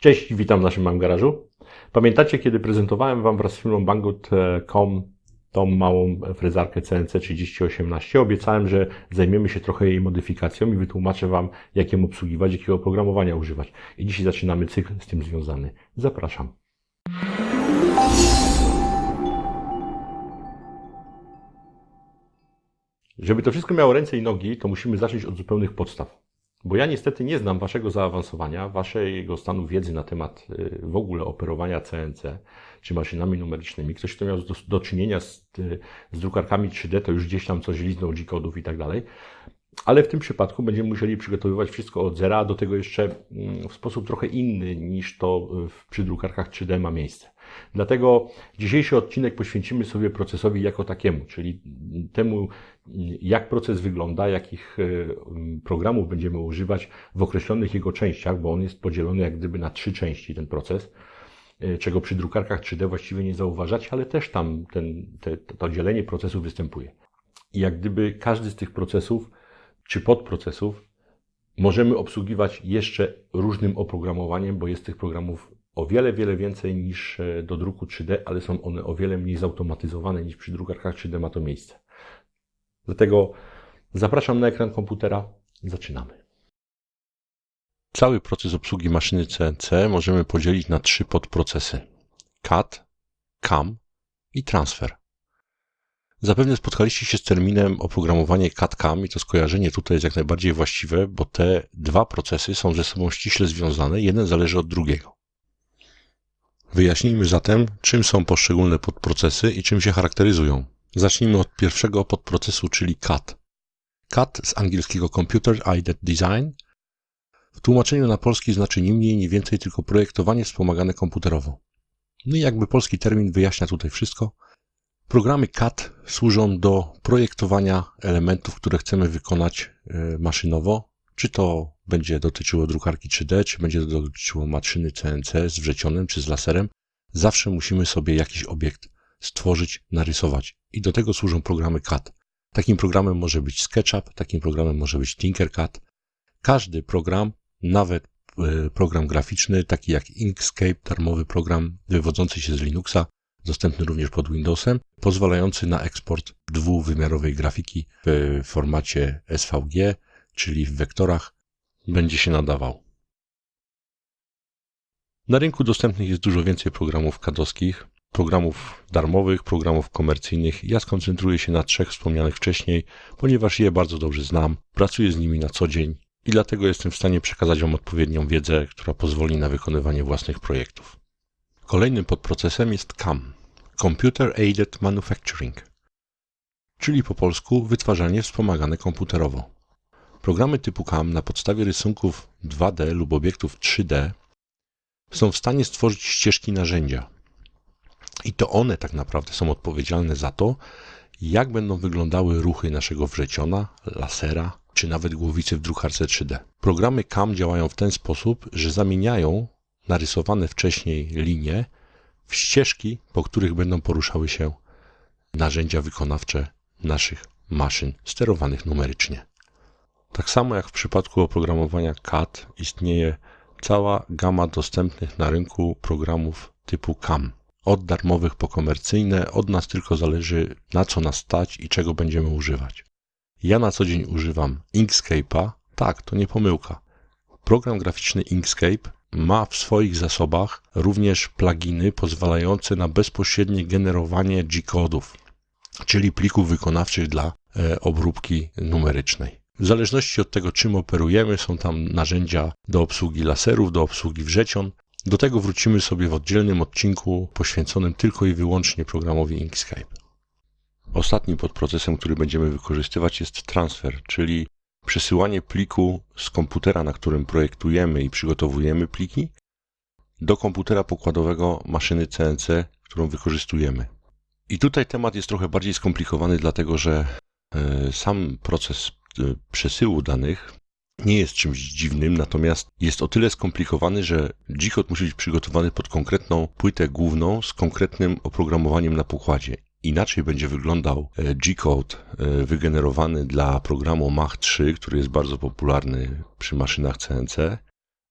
Cześć, witam w naszym małym garażu. Pamiętacie, kiedy prezentowałem Wam wraz z firmą Banggood.com tą małą frezarkę CNC 3018? Obiecałem, że zajmiemy się trochę jej modyfikacją i wytłumaczę Wam, jak ją obsługiwać, jakiego oprogramowania używać. I dzisiaj zaczynamy cykl z tym związany. Zapraszam. Żeby to wszystko miało ręce i nogi, to musimy zacząć od zupełnych podstaw. Bo ja niestety nie znam Waszego zaawansowania, Waszego stanu wiedzy na temat y, w ogóle operowania CNC czy maszynami numerycznymi. Ktoś, kto miał do, do czynienia z, y, z drukarkami 3D, to już gdzieś tam coś liznął G-kodów i tak dalej. Ale w tym przypadku będziemy musieli przygotowywać wszystko od zera, do tego jeszcze mm, w sposób trochę inny niż to w- przy drukarkach 3D ma miejsce. Dlatego dzisiejszy odcinek poświęcimy sobie procesowi jako takiemu, czyli temu, jak proces wygląda, jakich e, programów będziemy używać w określonych jego częściach, bo on jest podzielony jak gdyby na trzy części, ten proces, e, czego przy drukarkach 3D właściwie nie zauważać, ale też tam ten, te, to dzielenie procesów występuje. I jak gdyby każdy z tych procesów czy podprocesów możemy obsługiwać jeszcze różnym oprogramowaniem, bo jest tych programów o wiele, wiele więcej niż e, do druku 3D, ale są one o wiele mniej zautomatyzowane niż przy drukarkach 3D ma to miejsce. Dlatego zapraszam na ekran komputera. Zaczynamy. Cały proces obsługi maszyny CNC możemy podzielić na trzy podprocesy: CAD, CAM i transfer. Zapewne spotkaliście się z terminem oprogramowanie CAD-CAM i to skojarzenie tutaj jest jak najbardziej właściwe, bo te dwa procesy są ze sobą ściśle związane, jeden zależy od drugiego. Wyjaśnijmy zatem, czym są poszczególne podprocesy i czym się charakteryzują. Zacznijmy od pierwszego podprocesu, czyli CAD. CAD z angielskiego Computer Aided Design w tłumaczeniu na polski znaczy ni mniej, ni więcej tylko projektowanie wspomagane komputerowo. No i jakby polski termin wyjaśnia tutaj wszystko. Programy CAD służą do projektowania elementów, które chcemy wykonać e, maszynowo, czy to będzie dotyczyło drukarki 3D, czy będzie dotyczyło maszyny CNC z wrzecionem, czy z laserem. Zawsze musimy sobie jakiś obiekt stworzyć, narysować. I do tego służą programy CAD. Takim programem może być SketchUp, takim programem może być Tinkercad. Każdy program, nawet e, program graficzny, taki jak Inkscape, darmowy program wywodzący się z Linuxa, dostępny również pod Windowsem, pozwalający na eksport dwuwymiarowej grafiki w formacie SVG, czyli w wektorach, będzie się nadawał. Na rynku dostępnych jest dużo więcej programów kadowskich, programów darmowych, programów komercyjnych. Ja skoncentruję się na trzech wspomnianych wcześniej, ponieważ je bardzo dobrze znam, pracuję z nimi na co dzień i dlatego jestem w stanie przekazać Wam odpowiednią wiedzę, która pozwoli na wykonywanie własnych projektów. Kolejnym podprocesem jest CAM Computer Aided Manufacturing, czyli po polsku wytwarzanie wspomagane komputerowo. Programy typu CAM na podstawie rysunków 2D lub obiektów 3D są w stanie stworzyć ścieżki narzędzia. I to one tak naprawdę są odpowiedzialne za to, jak będą wyglądały ruchy naszego wrzeciona, lasera czy nawet głowicy w drukarce 3D. Programy CAM działają w ten sposób, że zamieniają narysowane wcześniej linie w ścieżki, po których będą poruszały się narzędzia wykonawcze naszych maszyn sterowanych numerycznie. Tak samo jak w przypadku oprogramowania CAD istnieje cała gama dostępnych na rynku programów typu CAM. Od darmowych po komercyjne, od nas tylko zależy na co nas stać i czego będziemy używać. Ja na co dzień używam Inkscape'a. Tak, to nie pomyłka. Program graficzny Inkscape ma w swoich zasobach również pluginy pozwalające na bezpośrednie generowanie G-kodów, czyli plików wykonawczych dla e, obróbki numerycznej. W zależności od tego, czym operujemy, są tam narzędzia do obsługi laserów, do obsługi wrzeción. Do tego wrócimy sobie w oddzielnym odcinku poświęconym tylko i wyłącznie programowi Inkscape. Ostatnim podprocesem, który będziemy wykorzystywać jest transfer, czyli przesyłanie pliku z komputera, na którym projektujemy i przygotowujemy pliki, do komputera pokładowego maszyny CNC, którą wykorzystujemy. I tutaj temat jest trochę bardziej skomplikowany, dlatego że e, sam proces e, przesyłu danych nie jest czymś dziwnym, natomiast jest o tyle skomplikowany, że G-code musi być przygotowany pod konkretną płytę główną z konkretnym oprogramowaniem na pokładzie. Inaczej będzie wyglądał e, G-code e, wygenerowany dla programu Mach 3, który jest bardzo popularny przy maszynach CNC,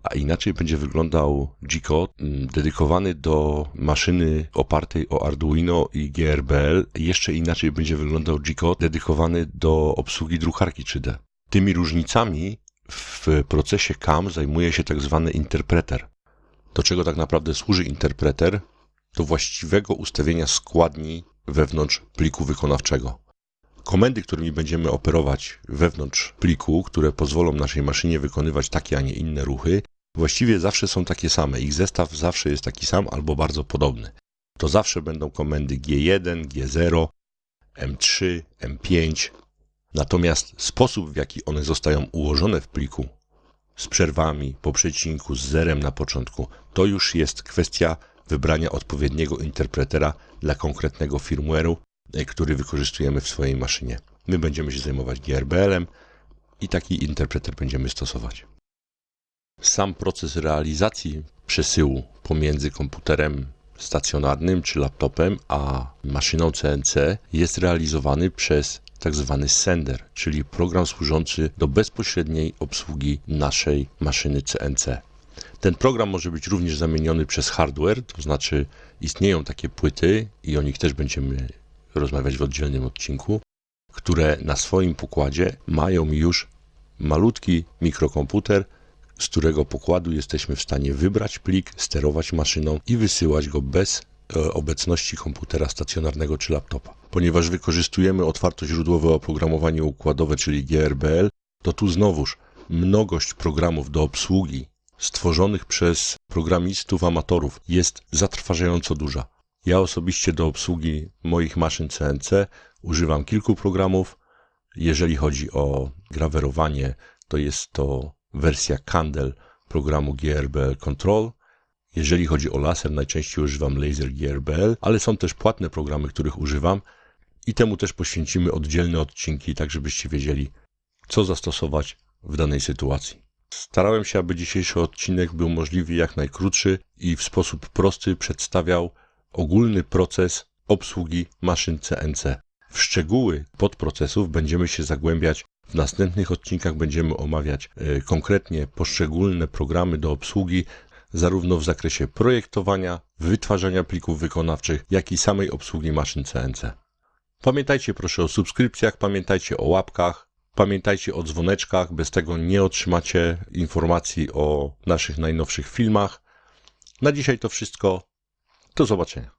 a inaczej będzie wyglądał G-Code dedykowany do maszyny opartej o Arduino i GRBL. Jeszcze inaczej będzie wyglądał G-Code dedykowany do obsługi drukarki 3D. Tymi różnicami w procesie CAM zajmuje się tak zwany interpreter. Do czego tak naprawdę służy interpreter? Do właściwego ustawienia składni wewnątrz pliku wykonawczego. Komendy, którymi będziemy operować wewnątrz pliku, które pozwolą naszej maszynie wykonywać takie, a nie inne ruchy, właściwie zawsze są takie same. Ich zestaw zawsze jest taki sam albo bardzo podobny. To zawsze będą komendy G1, G0, M3, M5. Natomiast sposób, w jaki one zostają ułożone w pliku, z przerwami, po przecinku, z zerem na początku, to już jest kwestia wybrania odpowiedniego interpretera dla konkretnego firmware'u, e, który wykorzystujemy w swojej maszynie. My będziemy się zajmować GRBL-em i taki interpreter będziemy stosować. Sam proces realizacji przesyłu pomiędzy komputerem stacjonarnym czy laptopem a maszyną CNC jest realizowany przez tak zwany sender, czyli program służący do bezpośredniej obsługi naszej maszyny CNC. Ten program może być również zamieniony przez hardware, to znaczy istnieją takie płyty i o nich też będziemy rozmawiać w oddzielnym odcinku, które na swoim pokładzie mają już malutki mikrokomputer, z którego pokładu jesteśmy w stanie wybrać plik, sterować maszyną i wysyłać go bez e, obecności komputera stacjonarnego czy laptopa. Ponieważ wykorzystujemy otwartoźródłowe oprogramowanie układowe, czyli GRBL, to tu znowuż mnogość programów do obsługi stworzonych przez programistów amatorów jest zatrważająco duża. Ja osobiście do obsługi moich maszyn CNC używam kilku programów. Jeżeli chodzi o grawerowanie, to jest to wersja Candle programu GRBL Control. Jeżeli chodzi o laser, najczęściej używam Laser GRBL, ale są też płatne programy, których używam i temu też poświęcimy oddzielne odcinki, tak żebyście wiedzieli, co zastosować w danej sytuacji. Starałem się, aby dzisiejszy odcinek był możliwie jak najkrótszy i w sposób prosty przedstawiał ogólny proces obsługi maszyn CNC. W szczegóły podprocesów będziemy się zagłębiać w następnych odcinkach, będziemy omawiać e, konkretnie poszczególne programy do obsługi, zarówno w zakresie projektowania, wytwarzania plików wykonawczych, jak i samej obsługi maszyn CNC. Pamiętajcie proszę o subskrypcjach, pamiętajcie o łapkach, pamiętajcie o dzwoneczkach, bez tego nie otrzymacie informacji o naszych najnowszych filmach. Na dzisiaj to wszystko. Do zobaczenia.